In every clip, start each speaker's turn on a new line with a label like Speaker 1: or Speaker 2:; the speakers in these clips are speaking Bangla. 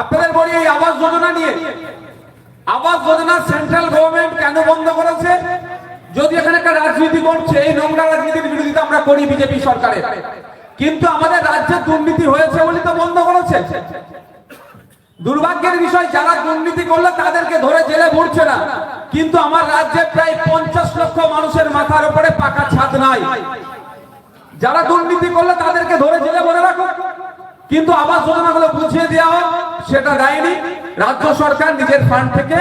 Speaker 1: আপনাদের বলি এই আবাস যোজনা নিয়ে। আবাস যোজনা সেন্ট্রাল গভর্নমেন্ট কেন বন্ধ করেছে? যদি এখানে একটা রাজনীতি করছে, এই নোংরা রাজনীতির বিরোধিতা আমরা করি বিজেপি সরকারের। কিন্তু আমাদের রাজ্যে দুর্নীতি হয়েছে বলে তো বন্ধ করেছে। দুর্ভাগ্যের বিষয়, যারা দুর্নীতি করলে তাদেরকে ধরে জেলে ভরছে না। কিন্তু আমার রাজ্যে প্রায় পঞ্চাশ লক্ষ মানুষের মাথার উপরে পাকা ছাদ নাই। যারা দুর্নীতি করলে তাদেরকে ধরে জেলে ভরে রাখো কিন্তু আবাস যোজনাগুলো বুঝিয়ে দেওয়া হয়। সেটা দেয়নি। রাজ্য সরকার নিজের ফান্ড থেকে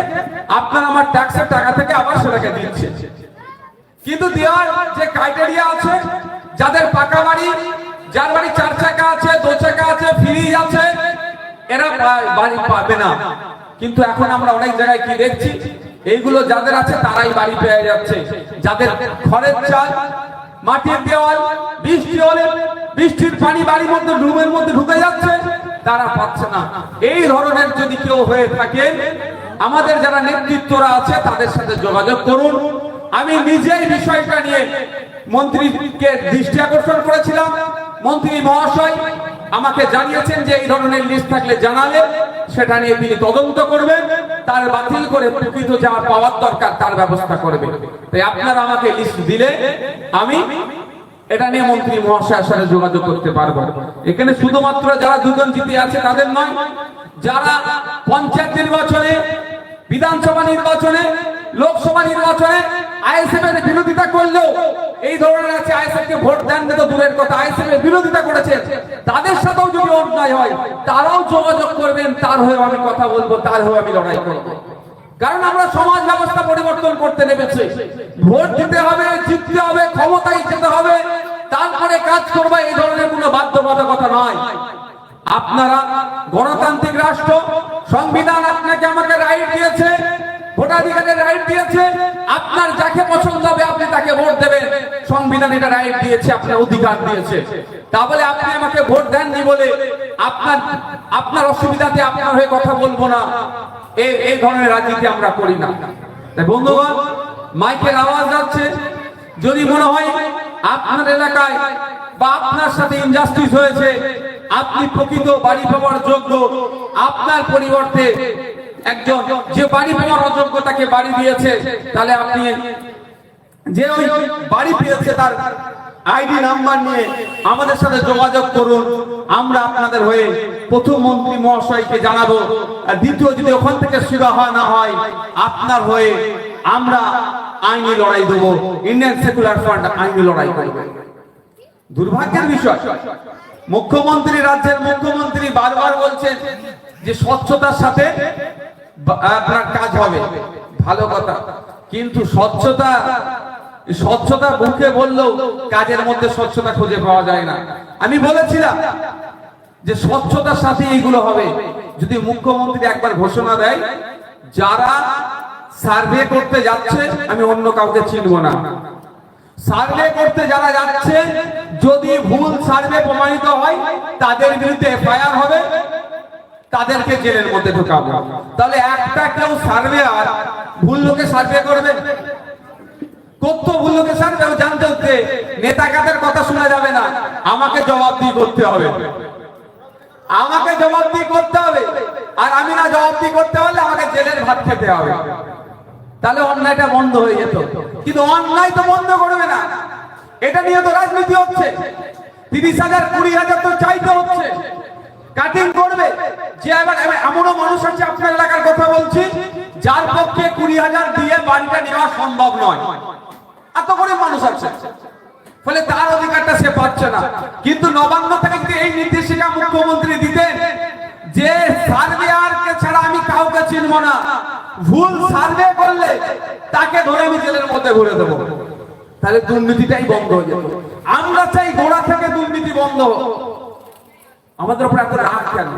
Speaker 1: আপনার আমার ট্যাক্সের টাকা থেকে আবার সেটাকে দিচ্ছে। কিন্তু দেওয়ার যে ক্রাইটেরিয়া আছে, যাদের পাকা বাড়ি, যার বাড়ি চার চাকা আছে, দু চাকা আছে ফ্রিজ আছে, এরা বাড়ি পাবে না। কিন্তু এখন আমরা অনেক জায়গায় কি দেখছি, এইগুলো যাদের আছে তারাই বাড়ি পেয়ে যাচ্ছে। যাদের ঘরের চাল, মাটির দেওয়াল, বৃষ্টি হলে বৃষ্টির পানি বাড়ির মধ্যে, রুমের মধ্যে ঢুকে যাচ্ছে। তারা পাচ্ছে না। এই ধরনের যদি কেউ হয়ে থাকে, আমাদের যারা নেতৃত্বরা আছে, তাদের সাথে যোগাযোগ করুন। আমি নিজেই বিষয়টা নিয়ে মন্ত্রীকে দৃষ্টি আকর্ষণ করেছিলাম। মন্ত্রী মহাশয় আমাকে জানিয়েছেন যে এই ধরনের লিস্ট থাকলে জানালে, সেটা নিয়ে তিনি তদন্ত করবেন। তার বাতিল করে প্রকৃত যা পাওয়ার দরকার, তার ব্যবস্থা করবে তাই আপনারা আমাকে লিস্ট দিলে আমি এটা নিয়ে মন্ত্রী মহাশয়ের সাথে যোগাযোগ করতে পারব এখানে শুধুমাত্র যারা দুজন জিতে আছে তাদের নয়, যারা পঞ্চায়েত নির্বাচনে, বিধানসভা নির্বাচনে, লোকসভা নির্বাচনে আইএসএফ এর বিরোধিতা করলেও এই ধরনের আছে, আইএসএফ কে ভোট দেন তো দূরের কথা, আইএসএফ এর বিরোধিতা করেছে, তাদের সাথেও যদি অন্যায় হয়, তারাও যোগাযোগ করবেন, তার হয়ে আমি কথা বলব, তার হয়ে আমি লড়াই করব। কারণ আমরা সমাজ ব্যবস্থা পরিবর্তন করতে নেমেছি। ভোট দিতে হবে যাকে পছন্দ হবে আপনি তাকে ভোট দেবেন। সংবিধান এটা রাইট দিয়েছে আপনার অধিকার দিয়েছে। তা বলে আপনি আমাকে ভোট দেননি বলে আপনার আপনার অসুবিধাতে আপনার হয়ে কথা বলব না। এই এই ধরনের রাজনীতি আমরা করি না। তাই বন্ধুগণ, মাইকের আওয়াজ যাচ্ছে। যদি মনে হয় আপনার এলাকায় বা আপনার সাথে ইনজাস্টিস হয়েছে, আপনি প্রকৃত বাড়ি পাওয়ার যোগ্য, আপনার পরিবর্তে একজন যে বাড়ি পাওয়ার অযোগ্য তাকে বাড়ি দিয়েছে, তাহলে আপনি যে ওই বাড়ি পেয়েছে তার আইডি নাম্বার নিয়ে আমাদের সাথে যোগাযোগ করুন। আমরা আপনাদের হয়ে প্রথম মন্ত্রী মহাশয়কে জানাব, আর দ্বিতীয় যদি ওখান থেকে সুরাহা না হয়, আপনার হয়ে আমরা আইনি লড়াই দেবো। ইন্ডিয়ান সেকুলার ফান্ড আইনি লড়াই করবে। দুর্ভাগ্যের বিষয়, মুখ্যমন্ত্রী রাজ্যের মুখ্যমন্ত্রী বারবার বলছেন যে স্বচ্ছতার সাথে আপনার কাজ হবে। ভালো কথা। কিন্তু স্বচ্ছতা স্বচ্ছতা মুখে বললেও কাজের মধ্যে স্বচ্ছতা খুঁজে পাওয়া যায় না। আমি বলেছিলাম যে স্বচ্ছতার সাথে এইগুলো হবে। যদি মুখ্যমন্ত্রী একবার ঘোষণা দেয়, যারা সার্ভে করতে যাচ্ছে, আমি অন্য কাউকে চিনব না। সার্ভে করতে যারা যাচ্ছে, যদি ভুল সার্ভে প্রমাণিত হয়, তাদের বিরুদ্ধে এফআইআর হবে। তাদেরকে জেলের মধ্যে ঢোকাবো। তাহলে একটা কেউ সার্ভে আর ভুল লোকে সার্ভে করবে? কত কথা শোনা যাবে না। আমাকে জবাবদিহি করতে হবে। আমাকে জবাবদিহি করতে হবে। আর আমি না জবাবদিহি করতে আমাকে জেলের ভাত খেতে হবে। তাহলে অন্যায়টা বন্ধ হয়ে যেত। কিন্তু অন্যায় তো বন্ধ করবে না। এটা নিয়ে তো রাজনীতি হচ্ছে। তিরিশ হাজার, কুড়ি হাজার তো চাইতে হচ্ছে। কাটিং করবে। যে আবার এমনও মানুষ আছে আপনার এলাকার কথা বলছি, যার পক্ষে কুড়ি হাজার দিয়ে বাড়িটা নেওয়া সম্ভব নয়। এত করে মানুষ আছে। ফলে তার অধিকারটা সে পাচ্ছে না। কিন্তু নবান্ন থেকে এই নির্দেশিকা মুখ্যমন্ত্রী দিতেন, যে সার্ভেয়ারকে ছাড়া আমি কাউকে চিনব না, ভুল সার্ভে করলে তাকে ধরে আমি জেলের মধ্যে ভরে দেবো। তাহলে দুর্নীতিটাই বন্ধ হয়ে যেত। আমরা চাই গোড়া থেকে দুর্নীতি বন্ধ। আমাদের উপর এত রাগ কেন?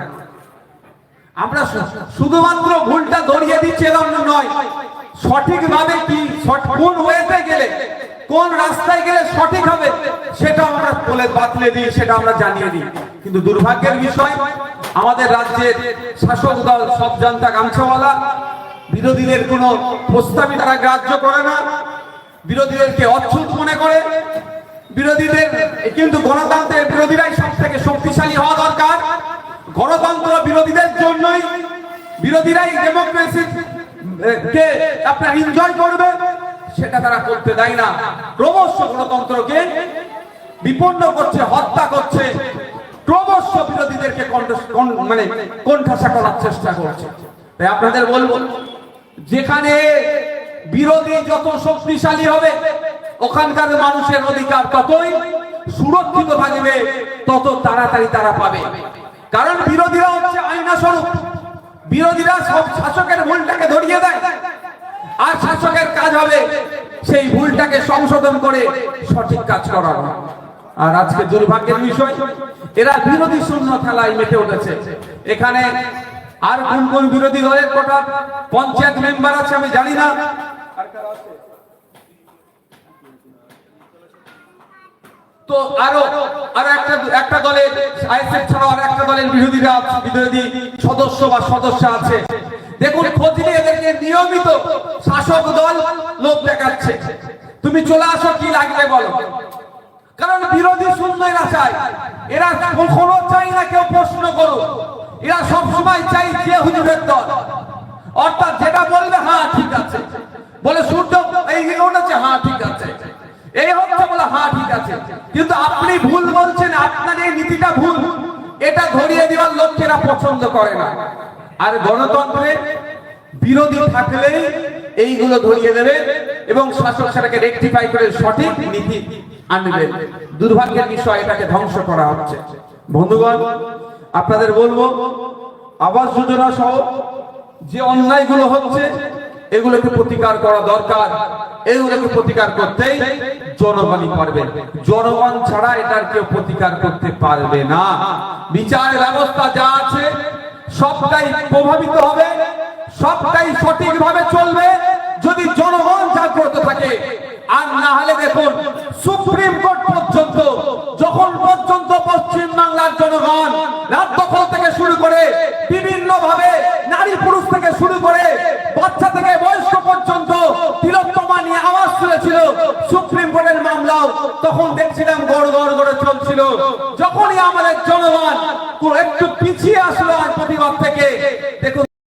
Speaker 1: আমরা শুধুমাত্র ভুলটা ধরিয়ে দিচ্ছি এরকম নয়, সঠিকভাবে কি কোন ওয়েতে গেলে, কোন রাস্তায় গেলে সঠিক হবে, সেটা আমরা বলে বাতলে দিই, সেটা আমরা জানিয়ে দিই। কিন্তু দুর্ভাগ্যের বিষয়, আমাদের রাজ্যের শাসক দল সব জানতা গামছাওয়ালা, বিরোধীদের কোনো প্রস্তাবই তারা গ্রাহ্য করে না, বিরোধীদেরকে অচ্ছুত মনে করে, বিরোধীদের, কিন্তু গণতন্ত্রের বিরোধীরাই সব থেকে শক্তিশালী হওয়া গণতন্ত্র বিরোধীদের জন্যই বিরোধীরাই ডেমোক্রেসি কে আপনার এনজয় করবে, সেটা তারা করতে দেয় না। ক্রমশ গণতন্ত্রকে বিপন্ন করছে, হত্যা করছে, ক্রমশ বিরোধীদেরকে মানে কোণঠাসা করার চেষ্টা করছে। তাই আপনাদের বলব, যেখানে বিরোধী যত শক্তিশালী হবে, ওখানকার মানুষের অধিকার ততই সুরক্ষিত থাকবে, তত তাড়াতাড়ি তারা পাবে। কারণ বিরোধীরা হচ্ছে আইনা স্বরূপ বিরোধীরা সব শাসকের ভুলটাকে ধরিয়ে দেয়। আর শাসকের কাজ হবে সেই ভুলটাকে সংশোধন করে সঠিক কাজ করানো। আর আজকে দুর্ভাগ্যের বিষয়, এরা বিরোধী শূন্য খেলায় মেতে উঠেছে। এখানে আর কোন কোন বিরোধী দলের কোটা পঞ্চায়েত মেম্বার আছে আমি জানি না। তুমি চলে আসো, কি লাগবে বলো? কারণ বিরোধী শূন্য এরা চায়। এরা কখনো চাই না কেউ প্রশ্ন করুক। এরা সবসময় চাই যে হুজুরের দল। অর্থাৎ যেটা বলবে হ্যাঁ ঠিক আছে। বলে সূর্য এই ওঠাচ্ছে হ্যাঁ ঠিক আছে এই হচ্ছে বলে হ্যাঁ ঠিক আছে কিন্তু আপনি ভুল বলছেন, আপনার এই নীতিটা ভুল। এটা ধরিয়ে দেওয়ার লোকেরা পছন্দ করে না। আর গণতন্ত্রে বিরোধী থাকলে এইগুলো ধরিয়ে দেবে এবং শাসক সেটাকে রেকটিফাই করে সঠিক নীতি আনবে। দুর্ভাগ্যের বিষয়, এটাকে ধ্বংস করা হচ্ছে। বন্ধুগণ, আপনাদের বলব, আবাস যোজনা সহ যে অন্যায়গুলো হচ্ছে এগুলোকে প্রতিকার করা দরকার। এগুলোকে প্রতিকার করতেই জনগণই পারবে। জনগণ ছাড়া এটার কেউ প্রতিকার করতে পারবে না। বিচার ব্যবস্থা যা আছে, সবটাই প্রভাবিত হবে, সবটাই সঠিকভাবে চলবে। যদি জনগণ জাগ্রত থাকে, আর না হলে দেখুন, সুপ্রিম কোর্ট পর্যন্ত, যখন পর্যন্ত পশ্চিম বাংলার জনগণ দখল থেকে শুরু করে বিভিন্ন ভাবে নারী পুরুষ থেকে শুরু করে তখন দেখছিলাম গড় গড় গড়ে চলছিল। যখনই আমাদের জনগণ একটু পিছিয়ে আসলো আর প্রতিবাদ থেকে